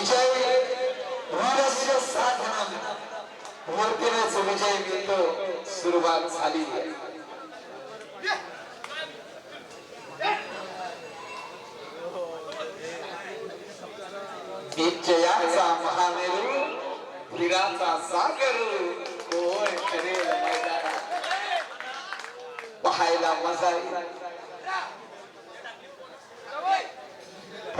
विजय. वीरस्य साधन मूर्तीनेच विजय मिळतो. सुरुवात झाली. विजयाचा महामेरू वीराचा सागर. कोण करेल मैदानात. पाहायला मजा येईल.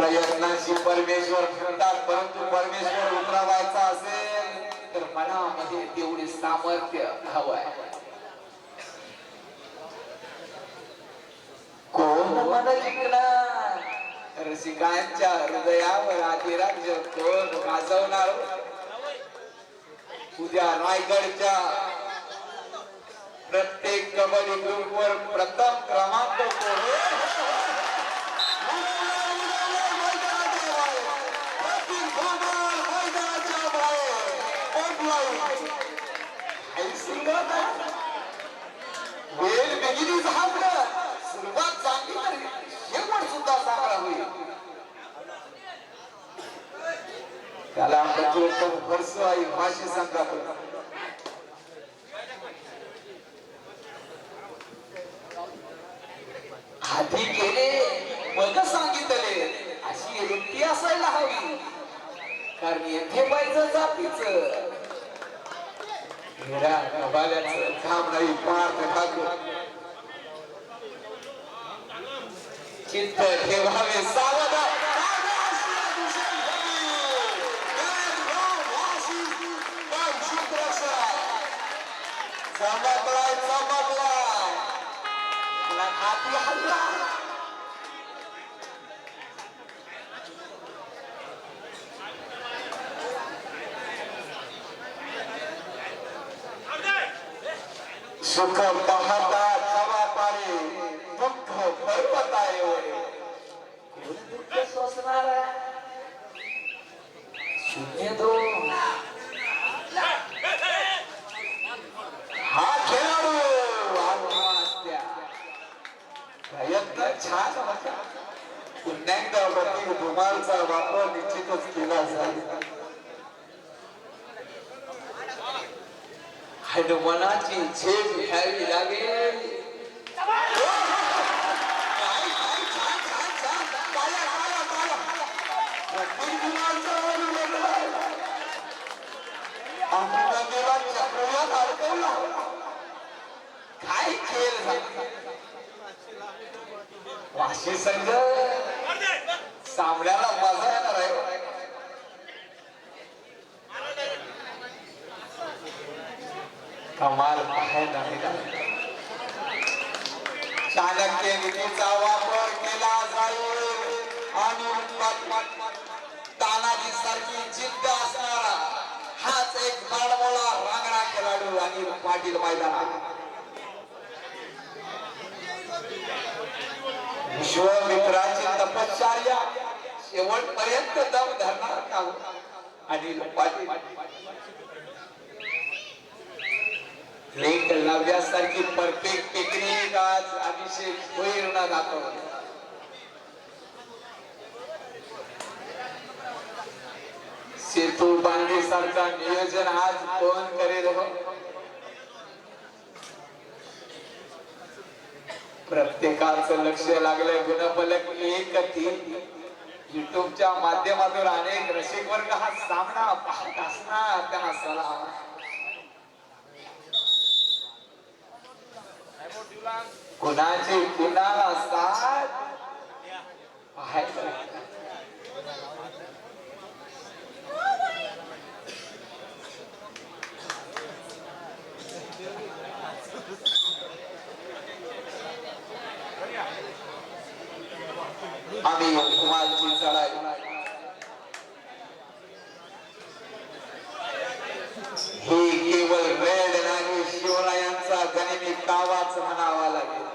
प्रयत्नाशी परमेश्वर फिरतात परंतु परमेश्वर उतरवायचा असेल तर मनामध्ये तेवढे सामर्थ्य हवं कोण मन जिंकणार? रसिकांच्या हृदयावर अधिराज्य कोण गाजवणार? उद्या रायगडच्या प्रत्येक कबड्डी ग्रुपवर प्रथम क्रमांक कोण? वेळ बेगिनी झालं सुरुवात चांगली शेवट सुद्धा चांगला होईल. त्याला प्रचोत्तम वर्ष आई भाषे सांगतात आधी मग सांगितले. अशी वृत्ती असायला हवी. कारण येथे पाहिजे जातीच. Mira, no vale el cabra y parte, Paco. Quinto, que va a ver sábado. Selamat malam, selamat malam. Bulan hati Allah. सुख पाहता जवा दुःख पर्वताय कोण दुःख शून्य दोन हा खेळाडू. आत्महत्या प्रयत्न छान होता. पुन्हा एकदा प्रत्येक धुमारचा वापर निश्चितच केला जाईल. हनुमानाची झेप घ्यावी लागेल. काय खेळ वाशी संघ. सामड्याला मजा येणार आहे. कमाल पाहायला चाणक्य नीतीचा वापर केला जाईल. आणि तानाजी सारखी जिद्द असणारा हाच एक बाळमोळा रांगणा खेळाडू आणि पाटील मैदानात. विश्वमित्राची तपश्चर्या शेवटपर्यंत दम धरणार का हो? अनिल पाटील. एक लव्यासारखी परफेक्ट टेक्निक आज अभिषेक भोईरना दाखवली सेतू बांधे सारखा नियोजन आज कोण करेल हो? प्रत्येकाचं लक्ष लागलंय गुणफलक एक तीन. युट्यूबच्या माध्यमातून अनेक रसिक वर्ग हा सामना पाहत असणार त्यांना सलाम. कुणाची कुणाला साथ पाहायचं आम्ही कुमारची चढाई ही केवळ वेळ नाही शिवरायांचा गनिमी कावाच म्हणावा लागेल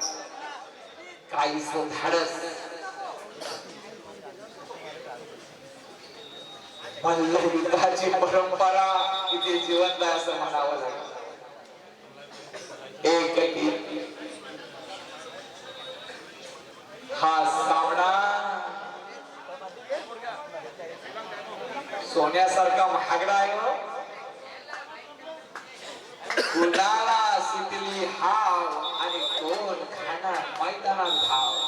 काहीच धाडस. मल्लयुद्धाची परंपरा इथे जिवंत असं म्हणावं लागेल. एक हा सामना सोन्यासारखा महागडा आहे हो. कुणाला शिकली हा आणि कोण खाणार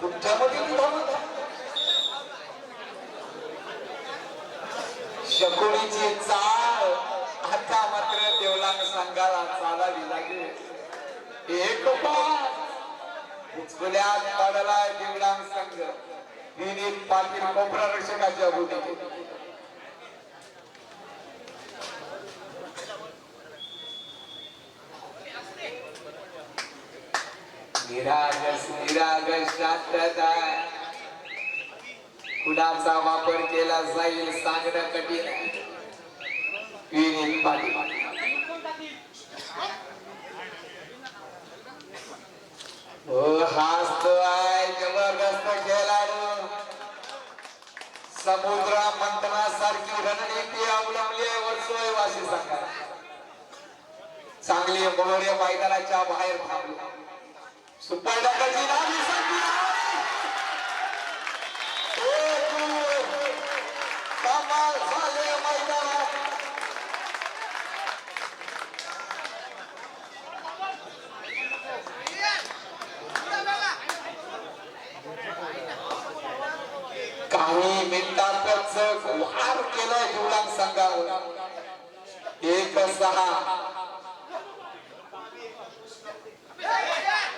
तुमच्यामध्ये विधान शकुनीची चाळ. आता मात्र देवलांग संघाला चालावी लागेल. एक पाय उचकुल्यात पडलाय देवलांग संघ. विनीत पाटील कोपरा रक्षकाच्या भूमिकेत निराग निराग शांतता. कुणाचा वापर केला जाईल सांगणं कठीण पाटील हो हाच आहे जबरदस्त खेळाडू. समुद्र मंथनासारखी रणनीती अवलंबली आहे वर्षोय वाशी संघात चांगली मोहरे मैदानाच्या बाहेर थांबली. काही मिनिटातच वार केलं जीवलांग संघावर. एक सहा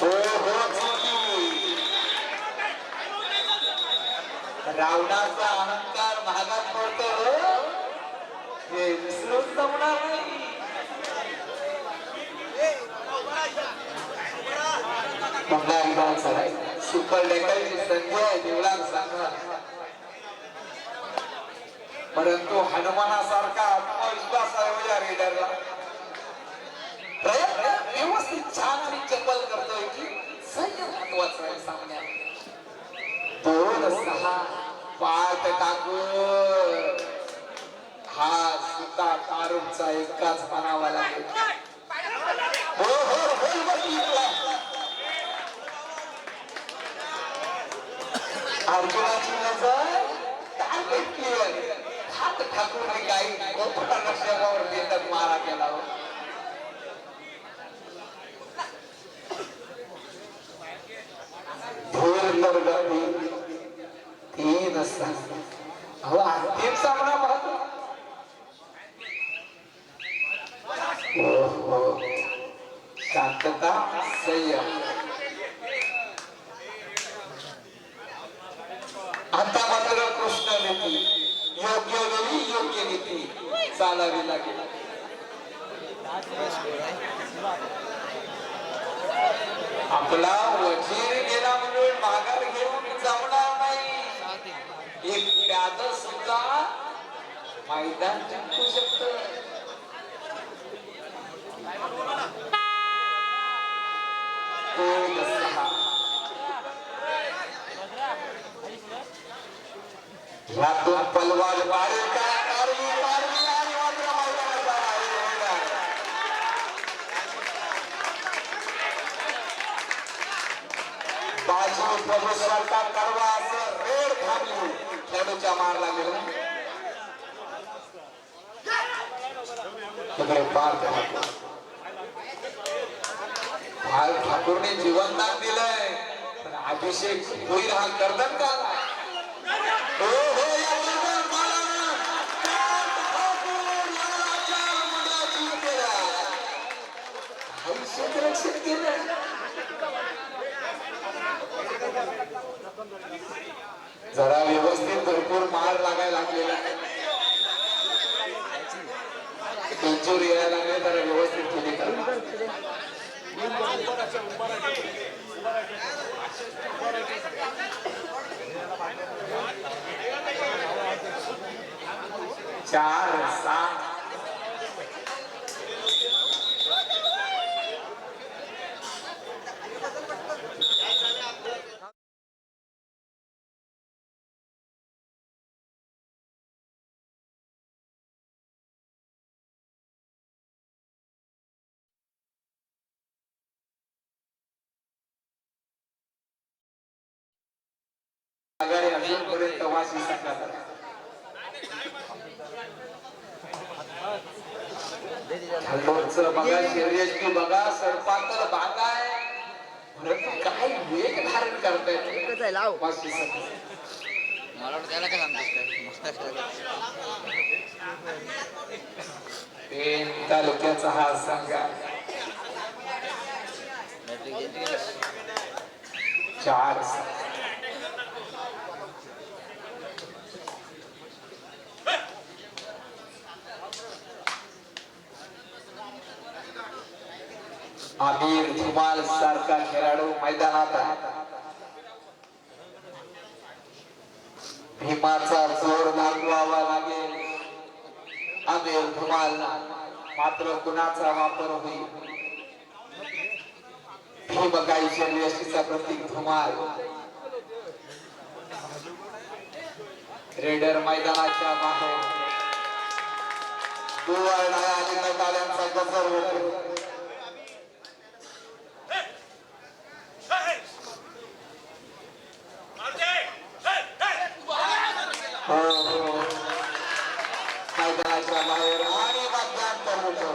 हो हो चुकी. रावणाचा अहंकार महागात पडतो हो. हे. विसरून जमणार नाही सुपर लेखाची संजय देवळा देवळात सांगा. परंतु हनुमानासारखा आत्मविश्वास आहे माझ्या या रेडरला प्रयत्न व्यवस्थित छान आणि चपल करतोय की संयम महत्त्वाचा आहे सामन्यात. दोन सहा पाठ टाकून हा सुद्धा कारूपचा एकाच म्हणावा लागेल हो हो हो अर्जुनाची नजर टार्गेट क्लिअर हात ठाकून काही गोपटा रक्षकावर देतात मारा केला हो. अंतिम मैदान जिंकू शकत यातून पलवार मारेल का बाजू प्रभुस्वाचा कडवा असं रेड थांबली खेळूच्या मार लागेल तिकडे पार ठाकूर पार ठाकूरने जीवनदान दिलंय पण अभिषेक होईल हा करतात का हो हो या वर्गात मला पार ठाकूर लढाच्या मुलाची केला. आयुष्यभर दुर्लक्ष केलं जरा व्यवस्थित भरपूर मार लागायला लागलेला इंजुरी यायला लागले जरा व्यवस्थित केली का चार सात वाशी संघात खालवरचं बघा शर्यती बघा सरपातळ बागा आहे परंतु काय वेग धारण मला वाटतं त्याला काय सांगतोस पेन तालुक्याचा हा संघ आहे. चार आमिर धुमाल सारखा खेळाडू मैदानात आहे. भीमाचा जोर दाखवावा लागेल. आमिर धुमाल मात्र कुणाचा वापर होईल? भीम गायच्या यशीचा प्रतीक धुमाल रेडर मैदानाच्या बाहेर. दुवारणाऱ्या आणि गजर होतो हो हो मैदानाच्या बाहेर आणि मध्यांतर होतो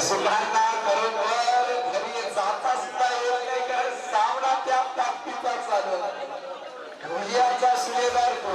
रसिकांना बरोबर घरी जाता सुद्धा येत नाही कारण सामना त्या ताकदीचा चालू आहे. भुजियाचा शिलेदार तो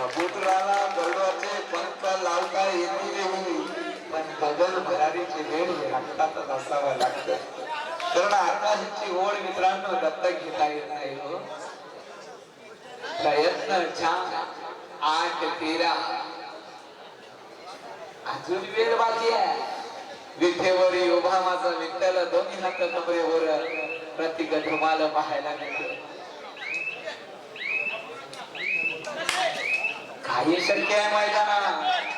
कबुतराला गरुडाचे पंख लावता येतील पण गगन भरारीची वेळ रक्तातच असावं लागतं. कारण आकाशाची ओढ मित्रांनो दत्तक घेता येत नाही हो. प्रयत्न छान आठ तेरा. अजून वेळ बाकी आहे. विठेवरी उभा माझा विठ्ठल दोन्ही हात कमरेवर प्रतीक तुम्हाला पाहायला मिळतो. काही शक्य आहे मैदानात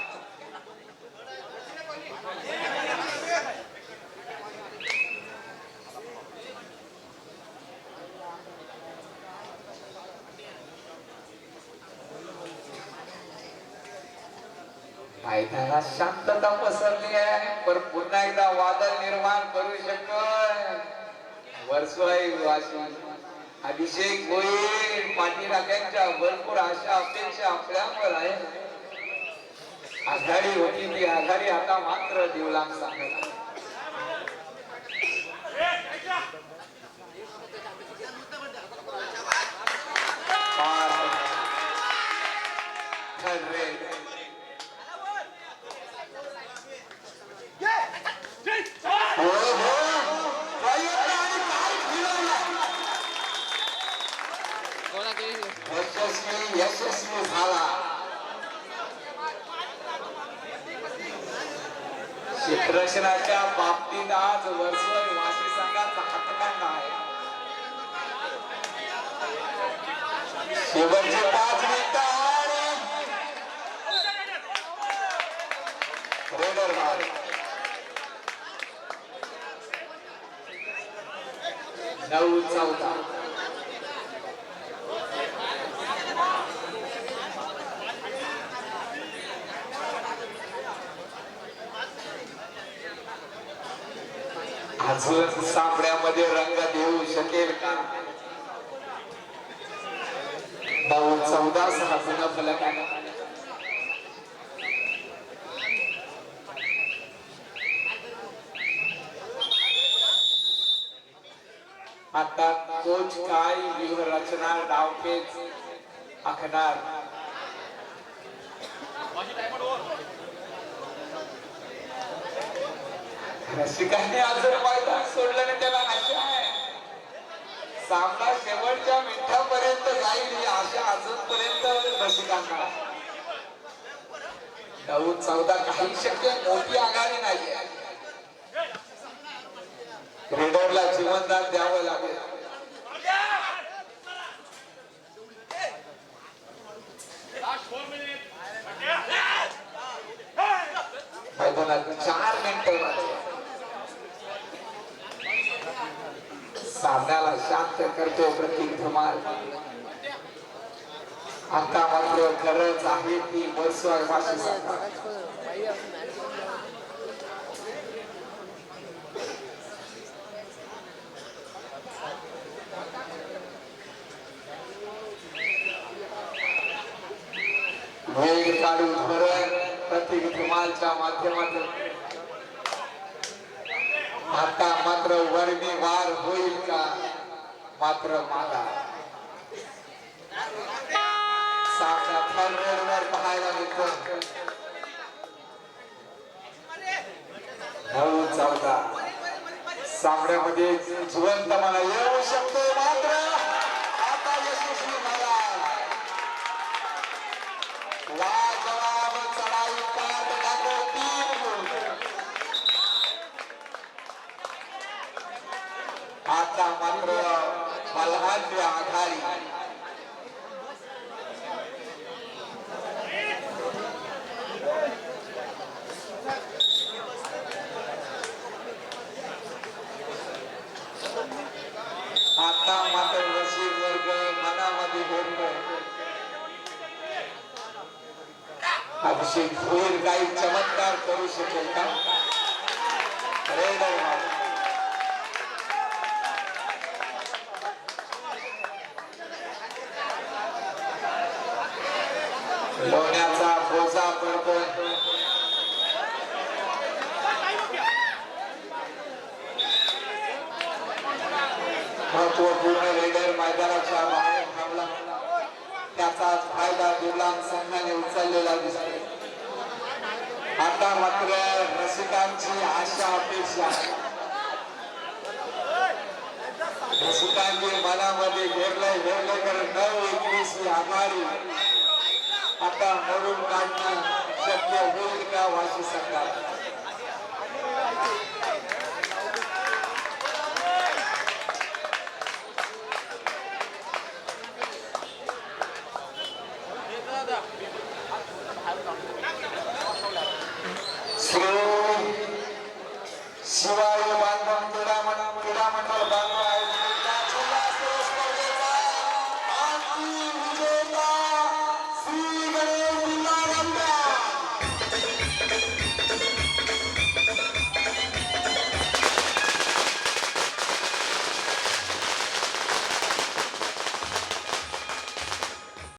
मैदानात शांतता पसरली आहे. पण पुन्हा एकदा वादळ निर्माण करू शकतो वर्षवाई वाशी अभिषेक होईल पाठीराख्यांच्या भरपूर आशा अपेक्षा आपल्यावर आहे. आघाडी होती ती आघाडी आता मात्र देवलांग सांगत यशस्वी झाला शिक्षणाच्या बाबतीत आज वर्सोय वाशी संघाचा हातकांड आहे शेवटचे पाच मिनिट नऊ चौदा झुलत सापड्यामध्ये रंग देऊ शकेल का? भाऊ चौदा सहा जुना फलक आहे आता कोच काय व्यूह रचणार डावपेच आखणार. रसिकांनी अजून मैदान सोडलं त्याला आशा आहे. सामना शेवटच्या मिनिटापर्यंत जाईल ही आशा अजूनपर्यंत रसिकांना. नऊ चौदा काही शक्य मोठी आघाडी नाहीये. रेडरला जीवनदान द्यावं लागेल मैदानात चार मिनिटं सामन्याला शांत करतो प्रतीक धमाल. आता मात्र गरज आहे ती वर्षवाय भाषी संघात. वेग काढून धोरण प्रतीक धुमालच्या माध्यमातून. आता मात्र वर्मी वार होईल का? मात्र मागा. सामना थर्ड पाहायला मिळतो नऊ चौदा. सामन्यामध्ये जिवंत मला येऊ शकतो मात्र आता यशस्वी झाला चढाई तीन आता मात्र मनामध्ये होतोय अभिषेक होईल काही चमत्कार करू शकेल का? रेडर झालेला उचललेला दिसतोय. आता मात्र रसिकांची आशा अपेक्षा रसिकांनी मनामध्ये घेरलंय घेरलंय कर नऊ एकवीस ही आघाडी. आता मोडून काढणं शक्य होईल का वाशी सरकार?